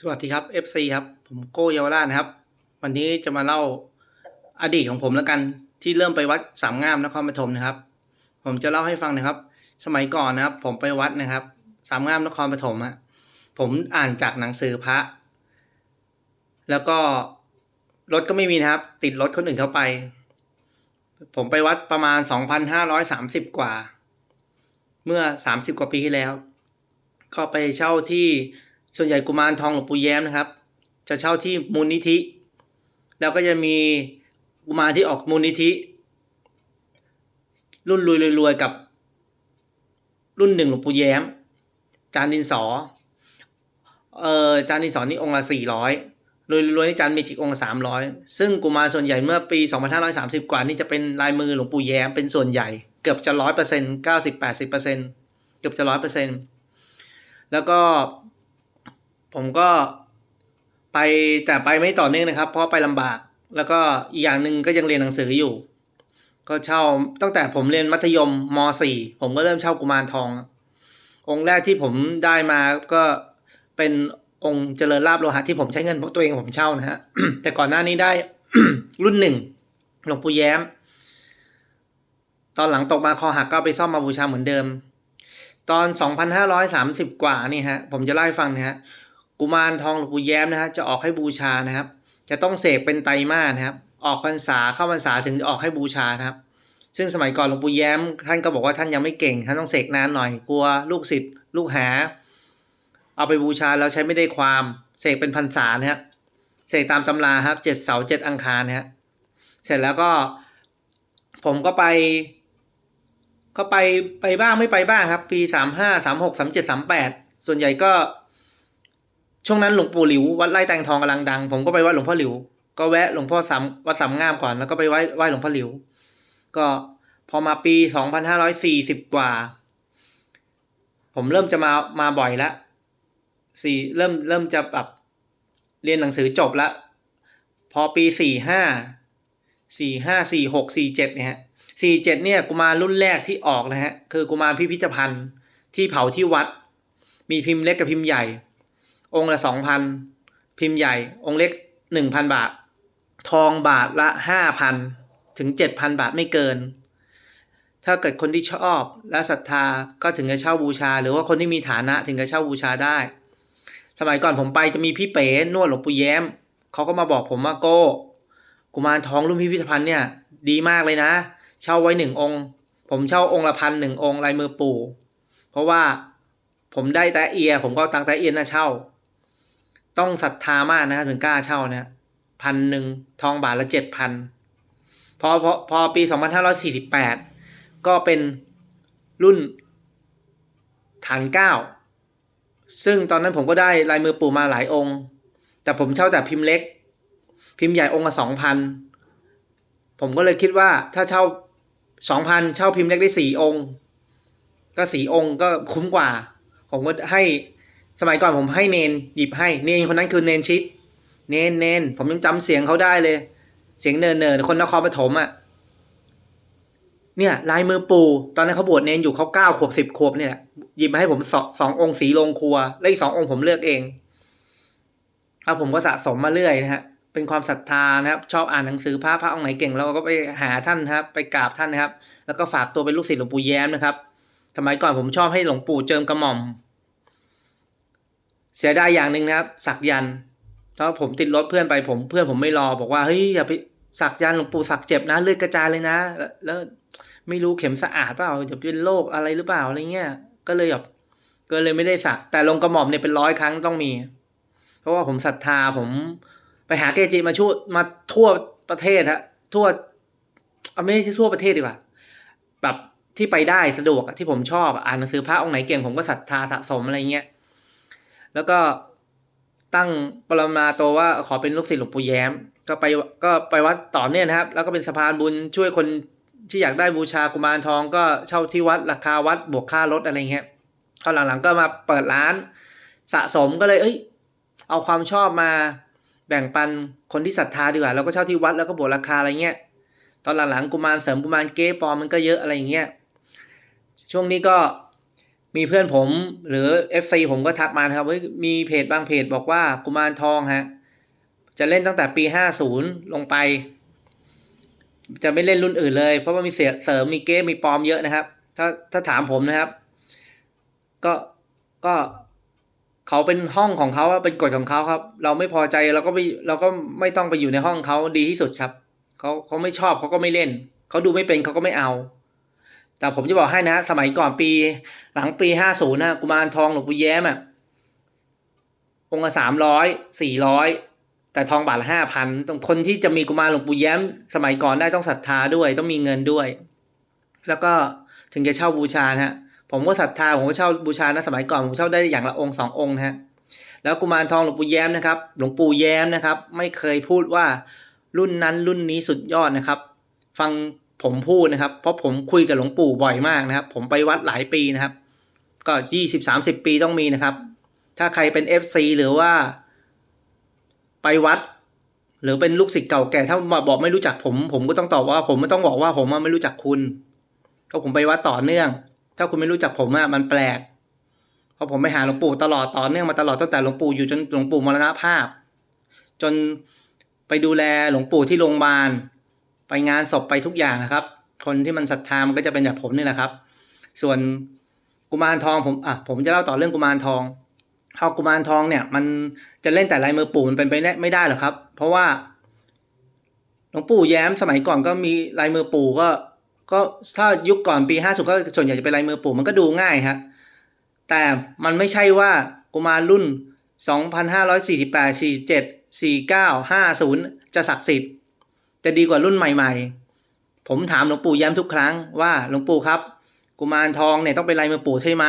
สวัสดีครับ FC ครับ ผมโก้เยาวราชนะครับ วันนี้จะมาเล่าอดีตของผมแล้วกันที่เริ่มไปวัดสามงามนครปฐมนะครับ ผมจะเล่าให้ฟังนะครับ สมัยก่อนนะครับ ผมไปวัดนะครับ สามงามนครปฐมอะผมอ่านจากหนังสือพระ แล้วก็รถก็ไม่มีนะครับ ติดรถคนอื่นเข้าไป ผมไปวัดประมาณ2,530กว่า เมื่อ30กว่าปีที่แล้ว ก็ไปเช่าที่ ส่วนใหญ่กุมารทองหลวงปู่แย้มนะครับ จะเช่าที่มูลนิธิ แล้วก็จะมีกุมารที่ออกมูลนิธิ รุ่นรวยรวยๆกับ รุ่นหนึ่งหลวงปู่แย้ม จานดินสอ เอ่อจานดินสอนี่องค์ละสี่ร้อยรวยรวยๆนี่จานเมจิกองค์ละสามร้อยซึ่งกุมารส่วนใหญ่เมื่อปีสองพันห้าร้อยสามสิบกว่านี่จะเป็นลายมือหลวงปู่แย้มเป็นส่วนใหญ่เกือบจะร้อยเปอร์เซ็นต์เก้าสิบแปดสิบเปอร์เซ็นต์เกือบจะร้อยเปอร์เซ็นต์แล้วก็ ผมก็ไปแต่ไปไม่ต่อเนื่องนะครับ เพราะไปลำบาก แล้วก็อีกอย่างหนึ่งก็ยังเรียนหนังสืออยู่ ก็เช่าตั้งแต่ผมเรียนมัธยมม .4 ผมก็เริ่มเช่ากุมารทอง องค์แรกที่ผมได้มาก็เป็นองค์เจริญลาบโลหะที่ผมใช้เงินตัวเองผมเช่านะฮะแต่ก่อนหน้านี้ได้รุ่นหนึ่งหลวงปู่แย้ม ตอนหลังตกมาคอหักก็ไปซ่อมมาบูชาเหมือนเดิม ตอน 2,530 กว่านี่ฮะ ผมจะเล่าให้ฟังนะฮะ กุมารทองหลวงปู่แย้มนะฮะจะออกให้บูชานะครับ จะต้องเสกเป็นไตรมาสนะครับ ออกพรรษาเข้าพรรษาถึงจะออกให้บูชานะครับ ซึ่งสมัยก่อนหลวงปู่แย้ม ท่านก็บอกว่าท่านยังไม่เก่งท่านต้องเสกนานหน่อยกลัวลูกศิษย์ลูกหา เอาไปบูชาแล้วใช้ไม่ได้ความเสกเป็นพรรษานะครับเสกตามตำราครับเจ็ดเสาเจ็ดอังคารนะฮะเสร็จแล้วก็ผมก็ไปก็ไปไปบ้างไม่ไปบ้างครับ ปีสามห้าสามหกสามเจ็ดสามแปดส่วนใหญ่ก็ ช่วงนั้นหลวงปู่หลิววัดไร่แตงทองกำลังดัง ผมก็ไปวัดหลวงพ่อหลิว ก็แวะหลวงพ่อสามวัดสามงามก่อนแล้วก็ไปไหว้ไหว้หลวงพ่อหลิว ก็พอมาปีสองพันห้าร้อยสี่สิบกว่า ผมเริ่มจะมามาบ่อยละสี่เริ่มเริ่มจะแบบเรียนหนังสือจบละพอปีสี่ห้าสี่ห้าสี่หกสี่เจ็ดเนี่ยฮะสี่เจ็ดเนี่ยกุมารรุ่นแรกที่ออกนะฮะคือกุมารพิพิธภัณฑ์ที่เผาที่วัด มีพิมพ์เล็กกับพิมพ์ใหญ่ องค์ละสองพันพิมพ์ใหญ่ องค์เล็กหนึ่งพันบาท ทองบาทละห้าพันถึงเจ็ดพันบาทไม่เกิน ถ้าเกิดคนที่ชอบและศรัทธาก็ถึงจะเช่าบูชา หรือว่าคนที่มีฐานะถึงจะเช่าบูชาได้ สมัยก่อนผมไปจะมีพี่เป๋นวดหลวงปู่แย้มเขาก็มาบอกผมว่าโก้กุมารทองรุ่นพิพิธภัณฑ์เนี่ยดีมากเลยนะ เช่าไว้หนึ่งองค์ ผมเช่าองค์ละพันหนึ่งองค์ลายมือปู่ เพราะว่าผมได้แต่เอีย ผมก็ตังแต่เอียนะเช่า ต้องศรัทธามากนะครับถึงกล้าเช่าเนี่ยพันหนึ่งทองบาทละเจ็ดพันพอพอพอปีสองพันห้าร้อยสี่สิบแปดก็เป็นรุ่นฐานเก้าซึ่งตอนนั้นผมก็ได้ลายมือปู่มาหลายองค์ แต่ผมเช่าแต่พิมพ์เล็ก พิมพ์ใหญ่องค์ละสองพันผมก็เลยคิดว่าถ้าเช่าสองพันเช่าพิมพ์เล็กได้สี่องค์ ก็สี่องค์ก็คุ้มกว่า ผมก็ให้ สมัยก่อนผมให้เนนหยิบให้เนนคนนั้นคือเนนชิดเนนเนนผมยังจำเสียงเขาได้เลย เสียงเนินเนินคนนครปฐมอะเนี่ยลายมือปู ตอนนั้นเขาบวชเนนอยู่เขาเก้าขวบสิบขวบเนี่ยหยิบมาให้ผมสองสององค์สีลงครัว และอีกสององค์ผมเลือกเองเอาผมก็สะสมมาเรื่อยนะฮะเป็นความศรัทธานะครับ ชอบอ่านหนังสือพระพระองค์ไหนเก่งเราก็ไปหาท่านครับ ไปกราบท่านนะครับ แล้วก็ฝากตัวเป็นลูกศิษย์หลวงปู่แย้มนะครับ สมัยก่อนผมชอบให้หลวงปู่เจิมกระหม่อม สียดายอย่างหนึ่งนะครับ สักยันต์ตอนผมติดรถเพื่อนไปผมเพื่อนผมไม่รอบอกว่าเฮ้ยอย่าไปสักยันต์หลวงปู่สักเจ็บนะเลือดกระจายเลยนะ แล้วไม่รู้เข็มสะอาดเปล่าจะเป็นโรคอะไรหรือเปล่าอะไรเงี้ยก็เลยแบบก็เลยไม่ได้สัก แต่ลงกระหม่อมเนี่ยเป็นร้อยครั้งต้องมี เพราะว่าผมศรัทธาผมไปหาเกจิมาช่วยมาทั่วประเทศฮะทั่วเอาไม่ใช่ทั่วประเทศดีกว่า แบบที่ไปได้สะดวกที่ผมชอบอะอ่านหนังสือพระองค์ไหนเก่งผมก็ศรัทธาสะสมอะไรเงี้ย แล้วก็ตั้งปรมาโตวว่าขอเป็นลูกศิษย์หลวงปู่แย้ม ก็ไปก็ไปวัดต่อเนื่องนะครับ แล้วก็เป็นสะพานบุญช่วยคนที่อยากได้บูชากุมารทอง ก็เช่าที่วัดราคาวัดบวกค่ารถอะไรเงี้ยตอนหลังๆก็มาเปิดร้านสะสมก็เลย เอ้ย เอาความชอบมาแบ่งปันคนที่ศรัทธาดีกว่าเราก็เช่าที่วัดแล้วก็บวกราคาอะไรเงี้ยตอนหลังๆกุมารเสริมกุมารเก้ปอมมันก็เยอะอะไรอย่างเงี้ยช่วงนี้ก็ มีเพื่อนผมหรือ FC ผมก็ทักมานะครับว่ามีเพจบางเพจบอกว่ากุมารทองฮะจะเล่นตั้งแต่ปี 50 ลงไป จะไม่เล่นรุ่นอื่นเลย เพราะว่ามีเสียเสริมมีเกมมีปลอมเยอะนะครับ ถ้าถ้าถามผมนะครับ ก็ก็เขาเป็นห้องของเขาเป็นกฎของเขาครับ เราไม่พอใจเราก็ไม่เราก็ไม่ต้องไปอยู่ในห้องเขาดีที่สุดครับเขาเขาไม่ชอบเขาก็ไม่เล่นเขาดูไม่เป็นเขาก็ไม่เอา แต่ผมจะบอกให้นะ สมัยก่อนปี หลังปีห้าศูนย์นะกุมารทองหลวงปู่แย้มอะองค์ละสามร้อยสี่ร้อยแต่ทองบาทละห้าพันต้องคนที่จะมีกุมารหลวงปู่แย้ม สมัยก่อนได้ต้องศรัทธาด้วย ต้องมีเงินด้วย แล้วก็ถึงจะเช่าบูชาฮะ ผมก็ศรัทธาผมก็เช่าบูชานะสมัยก่อนผมเช่าได้อย่างละองค์สององค์นะฮะแล้วกุมารทองหลวงปู่แย้มนะครับ หลวงปู่แย้มนะครับ ไม่เคยพูดว่ารุ่นนั้นรุ่นนี้สุดยอดนะครับ ฟัง ผมพูดนะครับ เพราะผมคุยกับหลวงปู่บ่อยมากนะครับ ผมไปวัดหลายปีนะครับ ก็ยี่สิบสามสิบปีต้องมีนะครับ ถ้าใครเป็น FC หรือว่า ไปวัด หรือเป็นลูกศิษย์เก่าแก่ ถ้ามาบอกไม่รู้จักผม ผมก็ต้องตอบว่า ผมไม่ต้องบอกว่าผมไม่รู้จักคุณก็ผมไปวัดต่อเนื่อง ถ้าคุณไม่รู้จักผมอะมันแปลกเพราะผมไปหาหลวงปู่ตลอดต่อเนื่องมาตลอดตั้งแต่หลวงปู่อยู่จนหลวงปู่มรณภาพ จนไปดูแลหลวงปู่ที่โรงพยาบาล ไปงานศพไปทุกอย่างนะครับ คนที่มันศรัทธามันก็จะเป็นแบบผมนี่แหละครับ ส่วนกุมารทองผมอะผมจะเล่าต่อเรื่องกุมารทองเอากุมารทองเนี่ย มันจะเล่นแต่ลายมือปู่มันเป็นไปไม่ได้หรอกครับ เพราะว่าหลวงปู่แย้มสมัยก่อนก็มีลายมือปู่ก็ ก็ถ้ายุคก่อนปีห้าสิบก็ส่วนใหญ่จะเป็นลายมือปู่มันก็ดูง่ายครับแต่มันไม่ใช่ว่ากุมารรุ่น2,548 47 49 50จะศักดิ์สิทธิ์ จะดีกว่ารุ่นใหม่ ๆ ผมถามหลวงปู่ย้ำทุกครั้งว่าหลวงปู่ครับ กุมารทองเนี่ยต้องเป็นลายมือปู่ใช่ไหม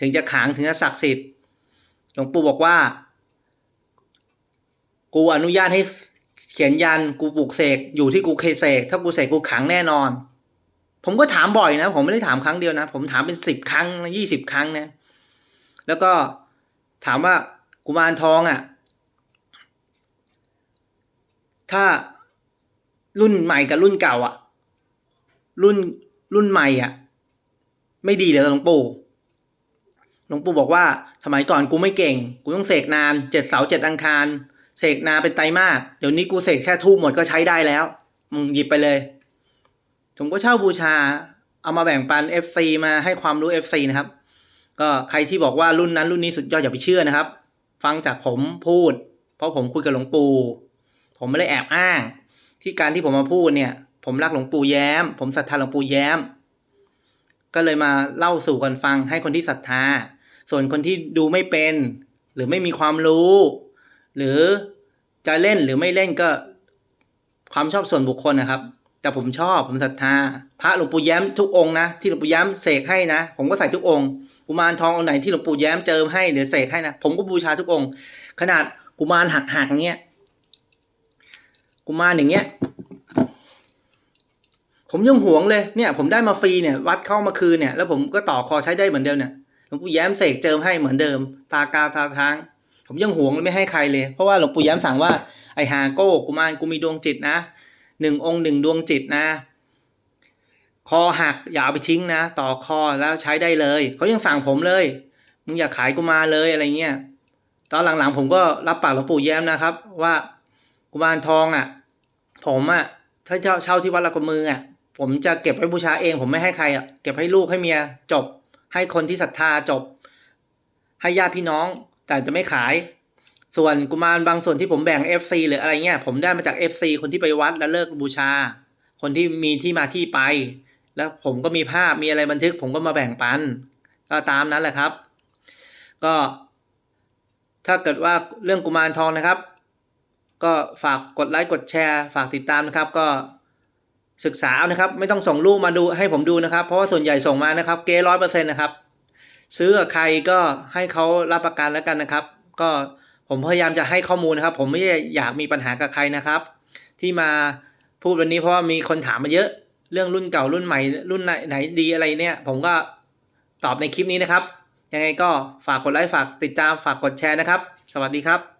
ถึงจะขังถึงจะศักดิ์สิทธิ์ หลวงปู่บอกว่า กูอนุญาตให้เขียนยันกูปลูกเสกอยู่ที่กูเคเสกถ้ากูเสกกูขังแน่นอน ผมก็ถามบ่อยนะ ผมไม่ได้ถามครั้งเดียวนะ ผมถามเป็นสิบครั้งยี่สิบครั้งนะ แล้วก็ถามว่ากุมารทองอะ่ะ ถ้า รุ่นใหม่กับรุ่นเก่าอะรุ่นรุ่นใหม่อะ่ะไม่ดีเลยหลวงปู่หลวงปู่บอกว่าสมัยก่อนกูไม่เก่ง กูต้องเสกนานเจ็ดเสาเจ็ดอังคาร เสกนานเป็นไตรมาสเดี๋ยวนี้กูเสกแค่ทูบหมดก็ใช้ได้แล้วมึงหยิบไปเลย ผมก็เช่าบูชา เอามาแบ่งปัน FC มาให้ความรู้ FC นะครับ ก็ใครที่บอกว่ารุ่นนั้นรุ่นนี้สุดยอดอย่าไปเชื่อนะครับ ฟังจากผมพูด เพราะผมคุยกับหลวงปู่ผมไม่ได้แอบอ้าง ที่การที่ผมมาพูดเนี่ย ผมรักหลวงปู่แย้ม ผมศรัทธาหลวงปู่แย้ม ก็เลยมาเล่าสู่กันฟังให้คนที่ศรัทธา ส่วนคนที่ดูไม่เป็น หรือไม่มีความรู้ หรือจะเล่นหรือไม่เล่นก็ความชอบส่วนบุคคลนะครับ แต่ผมชอบผมศรัทธา พระหลวงปู่แย้มทุกองนะที่หลวงปู่แย้มเสกให้นะ ผมก็ใส่ทุกองกุมารทององค์ไหนที่หลวงปู่แย้มเจิมให้หรือเสกให้นะผมก็บูชาทุกองขนาดกุมารหักหักๆเงี้ย กุมารอย่างเงี้ย ผมยังหวงเลยเนี่ย ผมได้มาฟรีเนี่ย วัดเข้ามาคืนเนี่ย แล้วผมก็ต่อคอใช้ได้เหมือนเดิมเนี่ยหลวงปู่แย้มเสกเจิมให้เหมือนเดิม ตากาตาช้าง ผมยังหวงไม่ให้ใครเลย เพราะว่าหลวงปู่แย้มสั่งว่าไอฮาโก้กุมารกูมีดวงจิตนะหนึ่งองค์หนึ่งดวงจิตนะ คอหักอย่าเอาไปทิ้งนะ ต่อคอแล้วใช้ได้เลยเขายังสั่งผมเลยมึงอย่าขายกุมาเลยอะไรเงี้ยตอนหลังๆผมก็รับปากหลวงปู่แย้มนะครับ ว่า กุมารทองอะ ผมอะถ้าเช่าเช่าที่วัดละกมืออะ ผมจะเก็บไว้บูชาเอง ผมไม่ให้ใครอะเก็บให้ลูกให้เมียจบ ให้คนที่ศรัทธาจบ ให้ญาติพี่น้อง แต่จะไม่ขาย ส่วนกุมารบางส่วนที่ผมแบ่ง FC หรืออะไรเงี้ยผมได้มาจาก FC คนที่ไปวัดแล้วเลิกบูชา คนที่มีที่มาที่ไป แล้วผมก็มีภาพมีอะไรบันทึก ผมก็มาแบ่งปัน ก็ตามนั้นแหละครับ ก็ถ้าเกิดว่าเรื่องกุมารทองนะครับ ก็ฝากกดไลค์กดแชร์ ฝากติดตามนะครับก็ศึกษาเอานะครับ ไม่ต้องส่งรูปมาดูให้ผมดูนะครับ เพราะว่าส่วนใหญ่ส่งมานะครับ เกร้อยเปอร์เซ็นต์นะครับ ซื้อกับใครก็ให้เขารับประกันแล้วกันนะครับ ก็ผมพยายามจะให้ข้อมูลนะครับ ผมไม่ได้อยากมีปัญหากับใครนะครับ ที่มาพูดวันนี้เพราะว่ามีคนถามมาเยอะ เรื่องรุ่นเก่ารุ่นใหม่รุ่นไหนไหนดีอะไรเนี่ย ผมก็ตอบในคลิปนี้นะครับ ยังไงก็ฝากกดไลค์ฝากติดตามฝากกดแชร์นะครับ สวัสดีครับ